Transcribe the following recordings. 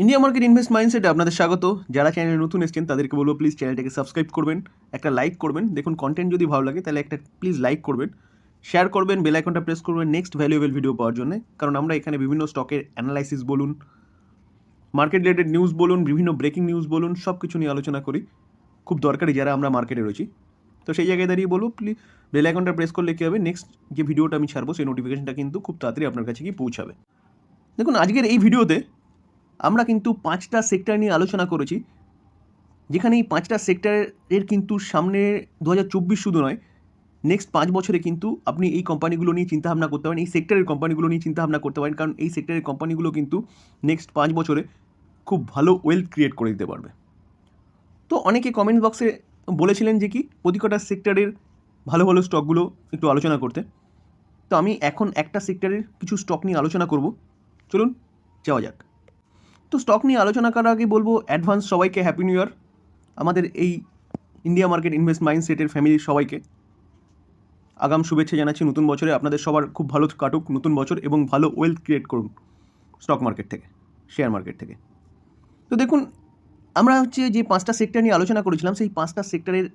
India market invest মাইন্ডসেটে আপনাদের স্বাগত। যারা চ্যানেলে নতুন এসছেন, তাদেরকে বলব প্লিজ চ্যানেলটাকে সাবস্ক্রাইব করবেন, একটা লাইক করবেন। দেখুন কন্টেন্ট যদি ভালো লাগে, তাহলে একটা প্লিজ লাইক করবেন। শেয়ার করবেন বেল আইকনটা প্রেস করবেন নেক্সট ভ্যালুয়েবল ভিডিও পাওয়ার জন্য। কারণ আমরা এখানে বিভিন্ন স্টকের অ্যানালাইসিস বলুন মার্কেট রিলেটেড নিউজ বলুন, বিভিন্ন ব্রেকিং নিউজ বলুন সব কিছু নিয়ে আলোচনা করি। খুব দরকারি যারা আমরা মার্কেটে রয়েছি। তো সেই জায়গায় দাঁড়িয়ে বলব প্লিজ বেল আইকনটা প্রেস করলে কী হবে? নেক্সট যে ভিডিওটা আমি ছাড়বো, সেই নোটিফিকেশনটা কিন্তু খুব তাড়াতাড়ি আপনার কাছে গিয়ে পৌঁছাবে। দেখুন, আজকের এই ভিডিওতে আমরা কিন্তু পাঁচটা সেক্টর নিয়ে আলোচনা করেছি। যেখানে এই পাঁচটা সেক্টরের কিন্তু সামনে দু চব্বিশ শুধু নয় নেক্সট পাঁচ বছরে কিন্তু আপনি এই কোম্পানিগুলো নিয়ে চিন্তাভাবনা করতে পারেন, এই সেক্টরের কোম্পানিগুলো নিয়ে চিন্তাভাবনা করতে পারেন, কারণ এই সেক্টরের কোম্পানিগুলো কিন্তু নেক্সট পাঁচ বছরে খুব ভালো ওয়েলথ ক্রিয়েট করে দিতে পারবে। তো অনেকে কমেন্ট বক্সে বলেছিলেন যে কি প্রতিকটা সেক্টরের ভালো ভালো স্টকগুলো একটু আলোচনা করতে। তো আমি এখন একটা সেক্টরের কিছু স্টক নিয়ে আলোচনা করব। চলুন, যাওয়া যাক। তো স্টক নিয়ে আলোচনা করার আগে বলব অ্যাডভান্স সবাইকে হ্যাপি নিউ ইয়ার আমাদের এই ইন্ডিয়া মার্কেট ইনভেস্ট মাইন্ডসেটের ফ্যামিলির সবাইকে। আগাম শুভেচ্ছা জানাচ্ছি, নতুন বছরে আপনাদের সবার খুব ভালো কাটুক, নতুন বছর এবং ভালো ওয়েলথ ক্রিয়েট করুন স্টক মার্কেট থেকে শেয়ার মার্কেট থেকে। তো দেখুন, আমরা হচ্ছে যে পাঁচটা সেক্টর নিয়ে আলোচনা করেছিলাম, সেই পাঁচটা সেক্টরের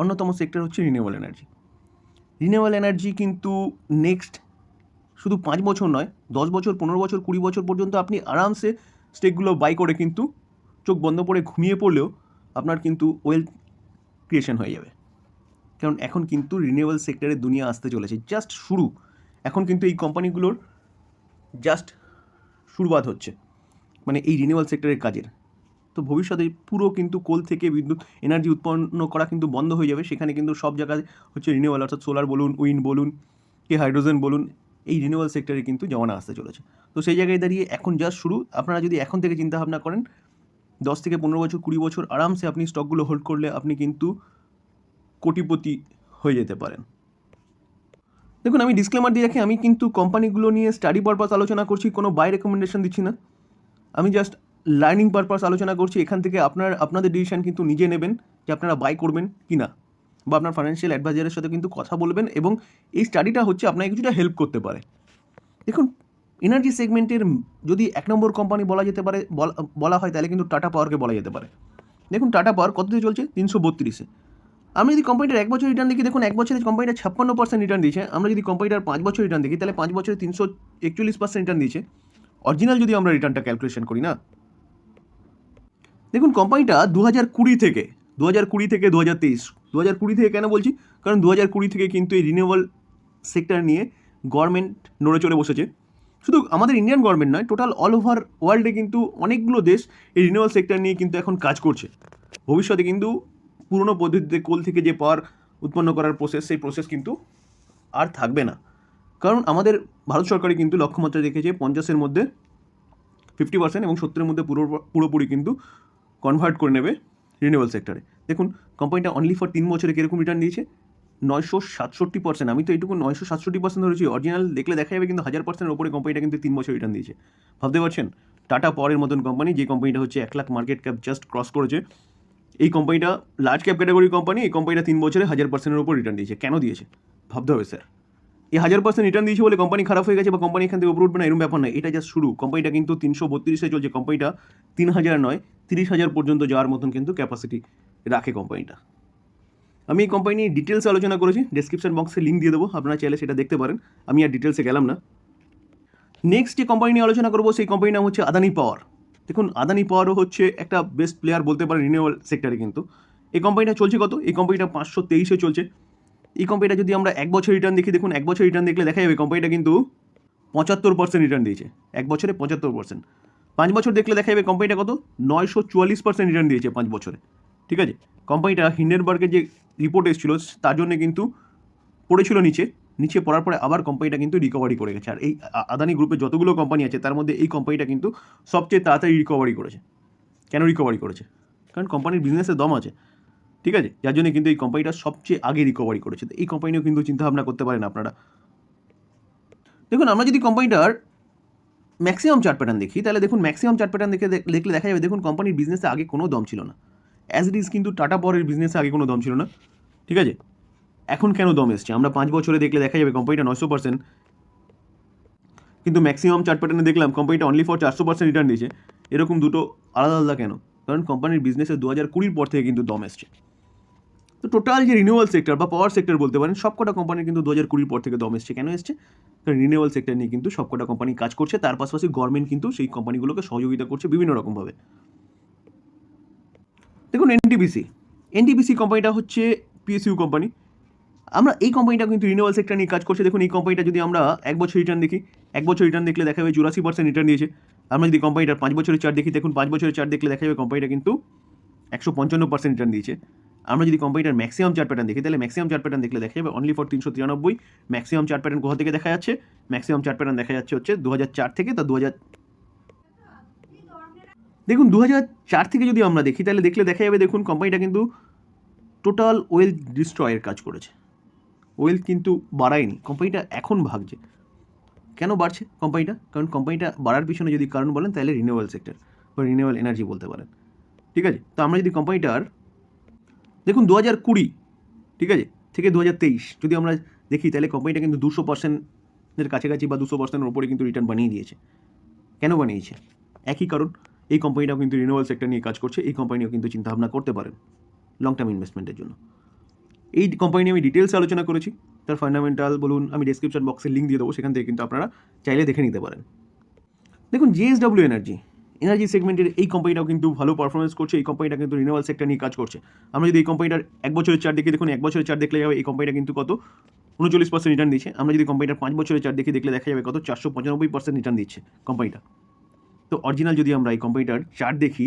অন্যতম সেক্টর হচ্ছে রিনিউয়েবল এনার্জি রিনিউয়েবল এনার্জি কিন্তু নেক্সট শুধু পাঁচ বছর নয়, দশ বছর, পনেরো বছর, কুড়ি বছর পর্যন্ত আপনি আরামসে স্টেকগুলো বাই করে কিন্তু চোখ বন্ধ করে ঘুমিয়ে পড়লেও আপনার কিন্তু ওয়েলথ ক্রিয়েশন হয়ে যাবে। কারণ এখন কিন্তু রিনিউয়েবল সেক্টরের দুনিয়া আসতে চলেছে। জাস্ট শুরু। এখন কিন্তু এই কোম্পানিগুলোর জাস্ট শুরুবাত হচ্ছে। মানে এই রিনিউয়েবল সেক্টরের কাজের। তো ভবিষ্যতে পুরো কিন্তু কোল থেকে বিদ্যুৎ এনার্জি উৎপন্ন করা কিন্তু বন্ধ হয়ে যাবে। সেখানে কিন্তু সব জায়গায় হচ্ছে রিনিউয়েবল অর্থাৎ সোলার বলুন উইন্ড বলুন, কি হাইড্রোজেন বলুন এই রিনিউয়াল সেক্টরে কিন্তু জমানা আসতে চলেছে। তো সেই জায়গায় দাঁড়িয়ে এখন জাস্ট শুরু। আপনারা যদি এখন থেকে চিন্তা ভাবনা করেন, দশ থেকে পনেরো বছর, কুড়ি বছর আরামসে আপনি স্টকগুলো হোল্ড করলে আপনি কিন্তু কোটিপতি হয়ে যেতে পারেন। দেখুন, আমি ডিসক্লেমার দিয়ে রাখি, আমি কিন্তু কোম্পানিগুলো নিয়ে স্টাডি পারপাস আলোচনা করছি, কোনো বাই রেকমেন্ডেশন দিচ্ছি না। আমি জাস্ট লার্নিং পারপাস আলোচনা করছি, এখান থেকে আপনার, আপনাদের ডিসিশন কিন্তু নিজে নেবেন যে আপনারা বাই করবেন কি না বা আপনার ফাইন্যান্সিয়াল অ্যাডভাইজারের সাথে কিন্তু কথা বলবেন এবং এই স্টাডিটা হচ্ছে আপনাকে কিছুটা হেল্প করতে পারে। দেখুন এনার্জি সেগমেন্টের যদি এক নম্বর কোম্পানি বলা যেতে পারে, বলা- হয়, তাহলে কিন্তু টাটা পাওয়ারকে বলা যেতে পারে। দেখুন টাটা পাওয়ার কত দিয়ে চলছে? তিনশো বত্রিশে আমি যদি কোম্পানিটার এক বছর রিটার্ন দেখি, দেখুন, এক বছরে কোম্পানিটা ছাপ্পান্ন পার্সেন্ট রিটার্ন দিয়েছে। আমরা যদি কোম্পানিটার পাঁচ বছর রিটার্ন দেখি, তাহলে পাঁচ বছরে তিনশো একচল্লিশ পার্সেন্ট রিটার্ন দিয়েছে। অরিজিনাল যদি আমরা রিটার্নটা ক্যালকুলেশন করি না। দেখুন কোম্পানিটা দু হাজার কুড়ি থেকে দু হাজার কুড়ি থেকে দু হাজার তেইশ। দু হাজার কুড়ি থেকে কেন বলছি? কারণ দু হাজার কুড়ি থেকে কিন্তু এই রিনিউয়েবল সেক্টর নিয়ে গভর্নমেন্ট নড়ে চড়ে বসেছে। শুধু আমাদের ইন্ডিয়ান গভর্নমেন্ট নয় টোটাল অল ওভার ওয়ার্ল্ডে কিন্তু অনেকগুলো দেশ এই রিনিউয়েবল সেক্টর নিয়ে কিন্তু এখন কাজ করছে। ভবিষ্যতে কিন্তু পুরনো পদ্ধতিতে কোল থেকে যে পাওয়ার উৎপন্ন করার প্রসেস সেই প্রসেস কিন্তু আর থাকবে না। কারণ আমাদের ভারত সরকারই কিন্তু লক্ষ্যমাত্রা রেখেছে পঞ্চাশের মধ্যে ফিফটি পার্সেন্ট এবং সত্তরের মধ্যে পুরো পুরোপুরি কিন্তু কনভার্ট করে নেবে। রিনিউয়েবল সেক্টরে দেখুন কোম্পানিটা অনলি ফর তিন বছরে কীরকম রিটার্ন দিয়েছে? নয়শো সাতষট্টি পার্সেন্ট আমি তো এইটুকু নয়শো সাতষট্টি পার্সেন্ট ধরেছি অরিজিনাল দেখলে দেখা যাবে কিন্তু হাজার পার্সেন্টের ওপরে কোম্পানিটা কিন্তু তিন বছর রিটার্ন দিয়েছে। ভাবতে পারছেন? টাটা পরের মতন কোম্পানি যে কোম্পানিটা হচ্ছে এক lakh market cap just cross করেছে, এই কোম্পানিটা লার্জ ক্যাপ ক্যাটাগরি কোম্পানি এই কোম্পানিটা তিন বছরে হাজার পার্সেন্টের উপর রিটার্ন দিয়েছে। কেন দিয়েছে? ভাবতে হবে স্যার এই হাজার পার্সেন্ট রিটার্ন দিয়েছে বলে কোম্পানি খারাপ হয়ে গেছে বা কোম্পানি এখান থেকে উপরে উঠবে না এরকম ব্যাপার নয়। এটা জাস্ট শুরু। কোম্পানিটা কিন্তু তিনশো বত্রিশে চলছে। কোম্পানিটা তিন হাজার নয় তিরিশ হাজার পর্যন্ত যাওয়ার মতন কিন্তু ক্যাপাসিটি রাখে কোম্পানিটা আমি এই কোম্পানি নিয়ে ডিটেলসে আলোচনা করেছি ডেসক্রিপশন বক্সে লিঙ্ক দিয়ে দেবো, আপনারা চাইলে সেটা দেখতে পারেন। আমি আর ডিটেলসে গেলাম না। নেক্সট যে কোম্পানি নিয়ে আলোচনা করব, সেই কোম্পানির নাম হচ্ছে আদানি পাওয়ার দেখুন আদানি পাওয়ারও হচ্ছে একটা বেস্ট প্লেয়ার বলতে পারেন রিনিউয়েবল সেক্টরে কিন্তু। এই কোম্পানিটা চলছে কত? এই কোম্পানিটা পাঁচশো তেইশে চলছে। এই কোম্পানিটা যদি আমরা এক বছর রিটার্ন দেখি, দেখুন, এক বছর রিটার্ন দেখলে দেখা যাবে কোম্পানিটা কিন্তু পঁচাত্তর পার্সেন্ট রিটার্ন দিয়েছে। এক বছরে পঁচাত্তর পার্সেন্ট পাঁচ বছর দেখলে দেখা যাবে কোম্পানিটা কত? নয়শো চুয়াল্লিশ পার্সেন্ট রিটার্ন দিয়েছে পাঁচ বছরে। ঠিক আছে? কোম্পানিটা হিন্ডেনবার্গের যে রিপোর্ট এসেছিল, তার জন্য কিন্তু পড়েছিল নিচে। নিচে পড়ার পরে আবার কোম্পানিটা কিন্তু রিকভারি করে গেছে। আর এই আদানি গ্রুপে যতগুলো কোম্পানি আছে, তার মধ্যে এই কোম্পানিটা কিন্তু সবচেয়ে তাড়াতাড়ি রিকভারি করেছে। কেন রিকভারি করেছে? কারণ কোম্পানির বিজনেসের দম আছে। ঠিক আছে? যার জন্য কিন্তু এই কোম্পানিটা সবচেয়ে আগে রিকভারি করেছে। এই কোম্পানিও কিন্তু চিন্তাভাবনা করতে পারেন আপনারা। দেখুন, আমরা যদি কোম্পানিটার ম্যাক্সিমাম চার্ট প্যাটার্ন দেখি, তাহলে দেখুন ম্যাক্সিমাম চার্ট প্যাটার্ন দেখে দেখলে দেখা যাবে, দেখুন কোম্পানির বিজনেসে আগে কোনো দম ছিল না। অ্যাজ ইট ইজ কিন্তু টাটা পরের বিজনেসে আগে কোনো দম ছিল না। ঠিক আছে? এখন কেন দম এসছে? আমরা পাঁচ বছরে দেখলে দেখা যাবে কোম্পানিটা নয়শো পার্সেন্ট কিন্তু ম্যাক্সিমাম চার্ট প্যাটার্নে দেখলাম কোম্পানিটা অনলি ফর চারশো পার্সেন্ট রিটার্ন দিয়েছে। এরকম দুটো আলাদা আলাদা কেন? কারণ কোম্পানির বিজনেসে দু হাজার কুড়ির পর থেকে কিন্তু দম এসছে। তো টোটাল যে রিনিউয়াল সেক্টর বা পাওয়ার সেক্টর বলতে পারেন, সবকটা কোম্পানি কিন্তু দু হাজার কুড়ির পর থেকে দম এসছে কেন এসছে? কারণ রিনিউয়াল সেক্টর নিয়ে কিন্তু সবকটা কোম্পানি কাজ করছে, তার পাশাপাশি গভর্নমেন্ট কিন্তু সেই কোম্পানিগুলোকে সহযোগিতা করছে বিভিন্ন রকমভাবে। দেখুন এনটিপিসি এনটিপিসি কোম্পানিটা হচ্ছে পিএসইউ কোম্পানি আমরা এই কোম্পানিটা কিন্তু রিনিউয়াল সেক্টর নিয়ে কাজ করছে। দেখুন, এই কোম্পানিটা যদি আমরা এক বছর রিটার্ন দেখি, এক বছর রিটার্ন দেখলে দেখা যাবে চুরাশি পার্সেন্ট রিটার্ন দিয়েছে। আমরা যদি কোম্পানিটার পাঁচ বছরের চার্ট দেখি, দেখুন, পাঁচ বছরের চার্ট দেখলে দেখা যাবে কোম্পানিটা কিন্তু একশো পঞ্চান্ন পার্সেন্ট রিটার্ন দিয়েছে। আমরা যদি কোম্পানিটার ম্যাক্সিমাম চার্ট প্যাটার্ন দেখি, তাহলে ম্যাক্সিমাম চার্ট প্যাটার্ন দেখলে দেখা যাবে অনলি ফর তিনশো তিরানব্বই ম্যাক্সিমাম চার্ট প্যাটার্ন কোথা থেকে দেখা যাচ্ছে? ম্যাক্সিমাম চার্ট প্যাটার্ন দেখা যাচ্ছে হচ্ছে দু হাজার চার থেকে তা দু হাজার দেখুন দু হাজার চার থেকে যদি আমরা দেখি, তাহলে দেখলে দেখা যাবে, দেখুন কোম্পানিটা কিন্তু টোটাল ওয়েলথ ডিস্ট্রয়ের কাজ করেছে। ওয়েলথ কিন্তু বাড়ায়নি। কোম্পানিটা এখন ভাগছে। কেন বাড়ছে কোম্পানিটা কারণ কোম্পানিটা বাড়ার পিছনে যদি কারণ বলেন, তাহলে রিনিউয়াল সেক্টর বা রিনিউয়াল এনার্জি বলতে পারেন। ঠিক আছে? তো আমরা যদি কোম্পানিটার দেখুন দু হাজার কুড়ি, ঠিক আছে, থেকে দু হাজার তেইশ, যদি আমরা দেখি, তাহলে কোম্পানিটা কিন্তু দুশো পার্সেন্টের কাছাকাছি বা দুশো পার্সেন্টের ওপরে কিন্তু রিটার্ন বানিয়ে দিয়েছে। কেন বানিয়েছে? একই কারণ, এই কোম্পানিটাও কিন্তু রিনিউয়াল সেক্টর নিয়ে কাজ করছে, এই কোম্পানিও কিন্তু চিন্তাভাবনা করতে পারেন লং টার্ম ইনভেস্টমেন্টের জন্য। এই কোম্পানি আমি ডিটেলসে আলোচনা করেছি, তার ফান্ডামেন্টাল বলুন, আমি ডেসক্রিপশন বক্সে লিঙ্ক দিয়ে দেবো, সেখান থেকে কিন্তু আপনারা চাইলে দেখে নিতে পারেন। দেখুন জিএসডব্লিউ এনার্জি এনার্জি সেগমেন্টের এই কোম্পানিটাও কিন্তু ভালো পারফরমেন্স করছে, এই কোম্পানিটা কিন্তু রিনিউয়াল সেক্টর নিয়ে কাজ করছে। আমরা যদি এই কোম্পানিটার এক বছরের চার দেখি, দেখুন, এক বছরের চার দেখলে যাবে, এই কোম্পানিটা কিন্তু কত? উনচল্লিশ পার্সেন্ট রিটার্ন দিচ্ছে। আমরা যদি কোম্পানিটার পাঁচ বছরের চার দেখি, দেখলে দেখা যাবে কত? চারশো পঁচানব্বই পার্সেন্ট রিটার্ন দিচ্ছে কোম্পানিটা তো অরিজিনাল যদি আমরা এই কোম্পানিটার চার্ট দেখি,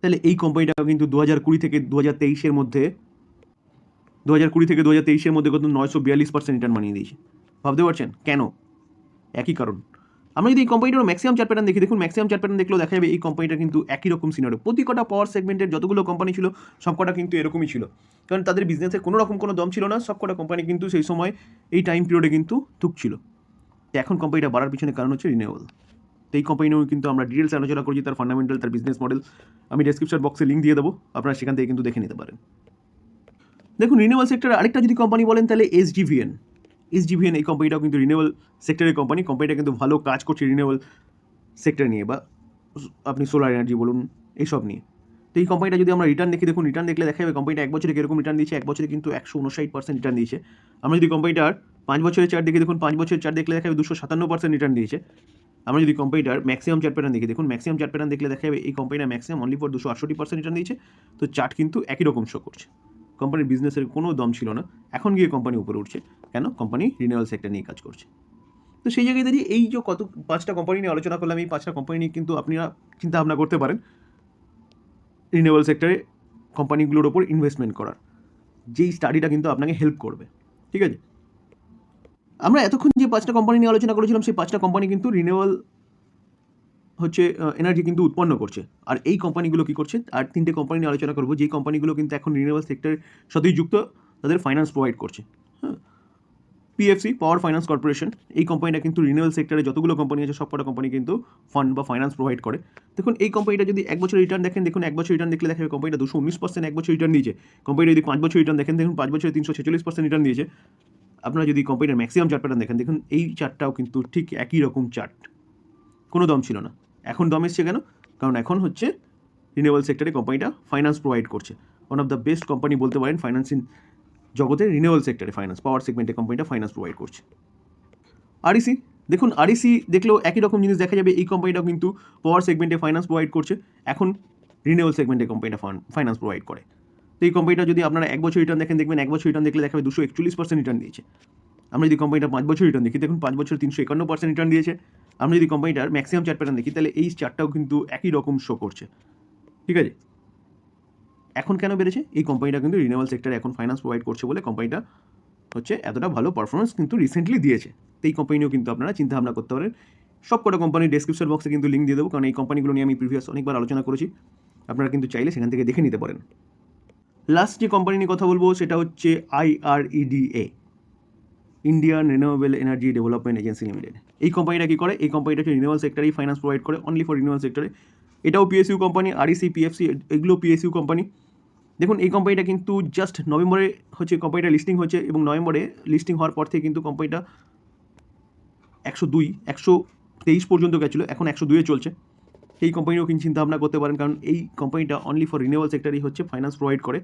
তাহলে এই কোম্পানিটাও কিন্তু দু হাজার কুড়ি থেকে দু হাজার তেইশের মধ্যে দু হাজার কুড়ি থেকে দু হাজার তেইশের মধ্যে কত? নয়শো বিয়াল্লিশ পার্সেন্ট রিটার্ন বানিয়ে দিয়েছে। ভাবতে পারছেন? কেন? একই কারণ। আমরা যদি এই কোম্পানিটার ম্যাক্সিমাম চার্ট প্যাটার্ন দেখি, দেখুন ম্যাক্সিমাম চার্ট প্যাটার্ন দেখলেও দেখা যাবে এই কোম্পানিটা কিন্তু একই রকম সিনারিও প্রতি কটা পাওয়ার সেগমেন্টের যতগুলো কোম্পানি ছিল সবকটা কিন্তু এরকমই ছিল। কারণ তাদের বিজনেসে কোনো রকম কোনো দম ছিল না সবকটা কোম্পানি কিন্তু সেই সময় এই টাইম পিরিয়ডে কিন্তু ঢুকছিল তো এখন কোম্পানিটা বাড়ার পিছনে কারণ হচ্ছে রিনিউয়াল তো এই কোম্পানি নিয়েও কিন্তু আমরা ডিটেলস আলোচনা করছি, তার ফান্ডামেন্টাল তার বিজনেস মডেল আমি ডেসক্রিপশন বক্সে লিঙ্ক দিয়ে দেবো, আপনারা সেখান থেকে কিন্তু দেখে নিতে পারেন। দেখুন রিনিউয়াল সেক্টরে আরেকটা যদি কোম্পানি বলেন, তাহলে এস এসডিভিএন এসডিভিএন এই কোম্পানিটাও কিন্তু রিনিউয়াল সেক্টরের কোম্পানি কোম্পানিটা কিন্তু ভালো কাজ করছে রিনিউয়াল সেক্টর নিয়ে বা আপনি সোলার এনার্জি বলুন এইসব নিয়ে। তো এই কোম্পানিটা যদি আমরা রিটার্ন দেখি, দেখুন রিটার্ন দেখলে দেখা যাবে কোম্পানিটা এক বছরে কীরকম রিটার্ন দিয়েছে, এক বছরে কিন্তু একশো উনষাট পার্সেন্ট রিটার্ন দিয়েছে। আমরা যদি কোম্পানিটার পাঁচ বছরের চার দেখি, দেখুন পাঁচ বছরের চার দেখলে দেখা যাবে দুশো সাতান্ন পার্সেন্ট রিটার্ন দিয়েছে। আমরা যদি কোম্পানিটার ম্যাক্সিমাম চার্ট প্যাটার্ন দেখি, দেখুন ম্যাক্সিমাম চার্ট প্যাটার্ন দেখলে দেখা যাবে এই কোম্পানিটা ম্যাক্সিমাম অনলি ফর দুশো আটষট্টি পার্সেন্ট রিটার্ন দিয়েছে। তো চার্ট কিন্তু একই রকম শো করছে। কোম্পানির বিজনেসের কোনো দম ছিল না। এখন গিয়ে কোম্পানি উপরে উঠছে। কেন? কোম্পানি রিনিউয়াল সেক্টর নিয়ে কাজ করছে। তো সেই জায়গায় দাঁড়িয়ে এই যে কত পাঁচটা কোম্পানি নিয়ে আলোচনা করলাম, এই পাঁচটা কোম্পানি নিয়ে কিন্তু আপনারা চিন্তা ভাবনা করতে পারেন। রিনিউয়াল সেক্টরে কোম্পানিগুলোর ওপর ইনভেস্টমেন্ট করার। যেই স্টাডিটা কিন্তু আপনাকে হেল্প করবে। ঠিক আছে? আমরা এতক্ষণ যে পাঁচটা কোম্পানি নিয়ে আলোচনা করেছিলাম, সেই পাঁচটা কোম্পানি কিন্তু রিনিউয়াল হচ্ছে এনার্জি কিন্তু উৎপন্ন করছে। আর এই কোম্পানিগুলো কী করছে? আর তিনটে কোম্পানি নিয়ে আলোচনা করব। যেই কোম্পানিগুলো কিন্তু এখন রিনিউয়াল সেক্টরের সাথেই যুক্ত, তাদের ফাইন্যান্স প্রোভাইড করছে। হ্যাঁ। পিএফসি পাওয়ার ফাইন্যান্স কর্পোরেশন এই কোম্পানিটা কিন্তু রিনিউয়াল সেক্টরে যতগুলো কোম্পানি আছে, সবকটা কোম্পানি কিন্তু ফান্ড বা ফাইন্যান্স প্রোভাইড করে। দেখুন, এই কোম্পানিটা যদি এক বছর রিটার্ন দেখেন, দেখুন, এক বছর রিটার্ন দেখলে দেখা কোম্পানিটা দুশো উনিশ পার্সেন্ট এক বছর রিটার্ন দিয়েছে। কোম্পানিটা যদি পাঁচ বছর রিটার্ন দেখেন, দেখুন, পাঁচ বছরে তিনশো ছেচল্লিশ পার্সেন্ট রিটার্ন দিয়েছে। আপনারা যদি কোম্পানির ম্যাক্সিমাম চার্ট প্যাটার্ন দেখেন, দেখুন, এই চার্টটাও কিন্তু ঠিক একই রকম চার্ট কোনো দম ছিল না। এখন দম এসছে কেন? কারণ এখন হচ্ছে রিনিউয়াল সেক্টরে কোম্পানিটা ফাইন্যান্স প্রোভাইড করছে। One of the best company বলতে পারেন ফাইন্যান্সিং জগতে রিনিউয়াল সেক্টরে ফাইন্যান্স পাওয়ার সেগমেন্টে কোম্পানিটা ফাইন্যান্স প্রোভাইড করছে। আরইসি দেখুন আরইসি দেখলেও একই রকম জিনিস দেখা যাবে। এই কোম্পানিটাও কিন্তু পাওয়ার সেগমেন্টে ফাইন্যান্স প্রোভাইড করছে। এখন রিনিউয়াল সেগমেন্টে কোম্পানিটা ফাইন্যান্স প্রোভাইড করে। তো এই কোম্পানিটা যদি আপনারা এক বছর রিটার্ন দেখেন, দেখবেন এক বছর রিটার্ন দেখলে দেখাবে দুশো একচল্লিশ পার্সেন্ট রিটার্ন দিয়েছে। আমরা যদি কোম্পানিটা পাঁচ বছর রিটার্ন দেখি, দেখুন পাঁচ বছর তিনশো একান্ন পার্সেন্ট রিটার্ন দিয়েছে। আমরা যদি কোম্পানিটার ম্যাক্সিমাম চার্ট প্যাটার্ন দেখি, তাহলে এই চার্টটাও কিন্তু একই রকম শো করছে। ঠিক আছে? এখন কেন বেড়েছে? এই কোম্পানিটা কিন্তু রিনিউয়াল সেক্টরে এখন ফাইন্যান্স প্রোভাইড করছে বলে কোম্পানিটা হচ্ছে এতটা ভালো পারফরমেন্স কিন্তু রিসেন্টলি দিয়েছে। তো এই কোম্পানিও কিন্তু আপনারা চিন্তা ভাবনা করতে পারেন। সব কটা কোম্পানির ডেসক্রিপশন বক্সে কিন্তু লিঙ্ক দিয়ে দেবো, কারণ এই কোম্পানিগুলো নিয়ে আমি প্রিভিয়াস অনেকবার আলোচনা করেছি। আপনারা কিন্তু চাইলে সেখান থেকে দেখে নিতে পারেন। লাস্ট যে কোম্পানি নিয়ে কথা বলব, সেটা হচ্ছে IREDA Indian renewable energy development agency limited এই কোম্পানিটা কী করে? এই কোম্পানিটা হচ্ছে রিনিউয়াল সেক্টরেই ফাইন্যান্স প্রোভাইড করে অনলি ফর রিনিউয়াল সেক্টরে এটাও পিএসইউ কোম্পানি আরইসি পিএফসি এগুলো পিএসইউ কোম্পানি দেখুন, এই কোম্পানিটা কিন্তু জাস্ট নভেম্বরে হচ্ছে কোম্পানিটা লিস্টিং হচ্ছে এবং নভেম্বরে লিস্টিং হওয়ার পর থেকে কিন্তু কোম্পানিটা একশো দুই, একশো তেইশ পর্যন্ত গেছিল, এখন একশো দুয়ে চলছে। এই কোম্পানিও কিন্তু চিন্তা ভাবনা করতে পারেন, কারণ এই কোম্পানিটা অনলি ফর রিনিউয়াল সেক্টরই হচ্ছে ফাইন্যান্স প্রোভাইড করে।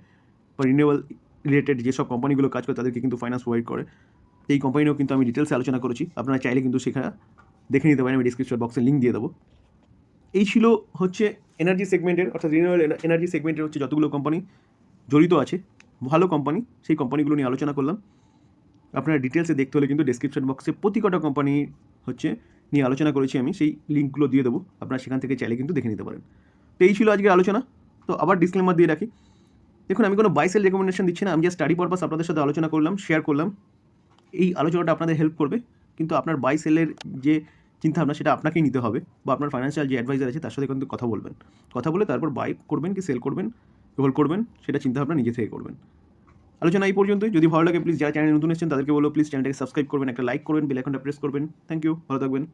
বা রিনিউয়াল রিলেটেড যেসব কোম্পানিগুলো কাজ করে, তাদেরকে কিন্তু ফাইন্যান্স প্রোভাইড করে। এই কোম্পানিও কিন্তু আমি ডিটেলসে আলোচনা করেছি। আপনারা চাইলে কিন্তু সেখানে দেখে নিতে পারেন, আমি ডিসক্রিপশন বক্সে লিঙ্ক দিয়ে দেবো। এই ছিল হচ্ছে এনার্জি সেগমেন্টের অর্থাৎ রিনিউয়াল এনার্জি সেগমেন্টের হচ্ছে যতগুলো কোম্পানি জড়িত আছে, ভালো কোম্পানি সেই কোম্পানিগুলো নিয়ে আলোচনা করলাম। আপনারা ডিটেলসে দেখতে হলে কিন্তু ডেসক্রিপশন বক্সে প্রতি কটা কোম্পানি হচ্ছে নিয়ে আলোচনা করেছি আমি, সেই লিঙ্কগুলো দিয়ে দেবো। আপনারা সেখান থেকে চাইলে কিন্তু দেখে নিতে পারেন। তো এই ছিল আজকের আলোচনা। তো আবার ডিসক্লেমার দিয়ে রাখি। দেখুন, আমি কোনো বাইসেল রেকমেন্ডেশন দিচ্ছি না, আমি জাস্ট স্টাডি পারপাস আপনাদের সাথে আলোচনা করলাম শেয়ার করলাম। এই আলোচনাটা আপনাদের হেল্প করবে। কিন্তু আপনার বাই সেলের যে চিন্তাভাবনা, সেটা আপনাকেই নিতে হবে বা আপনার ফাইন্যান্সিয়াল যে অ্যাডভাইজার আছে, তার সাথে কিন্তু কথা বলবেন। কথা বলে তারপর বাই করবেন কি সেল করবেন হোল্ড করবেন, সেটা চিন্তাভাবনা নিজে থেকে করবেন। আলোচনা এই পর্যন্তই। যদি ভালো লাগে প্লিজ যারা চ্যানেল নতুন এসেছেন, তাদেরকে বলো প্লিজ চ্যানেলটাকে সাবস্ক্রাইব করবেন, একটা লাইক করবেন বেল আইকনটা প্রেস করবেন। থ্যাংক ইউ ভালো থাকবেন।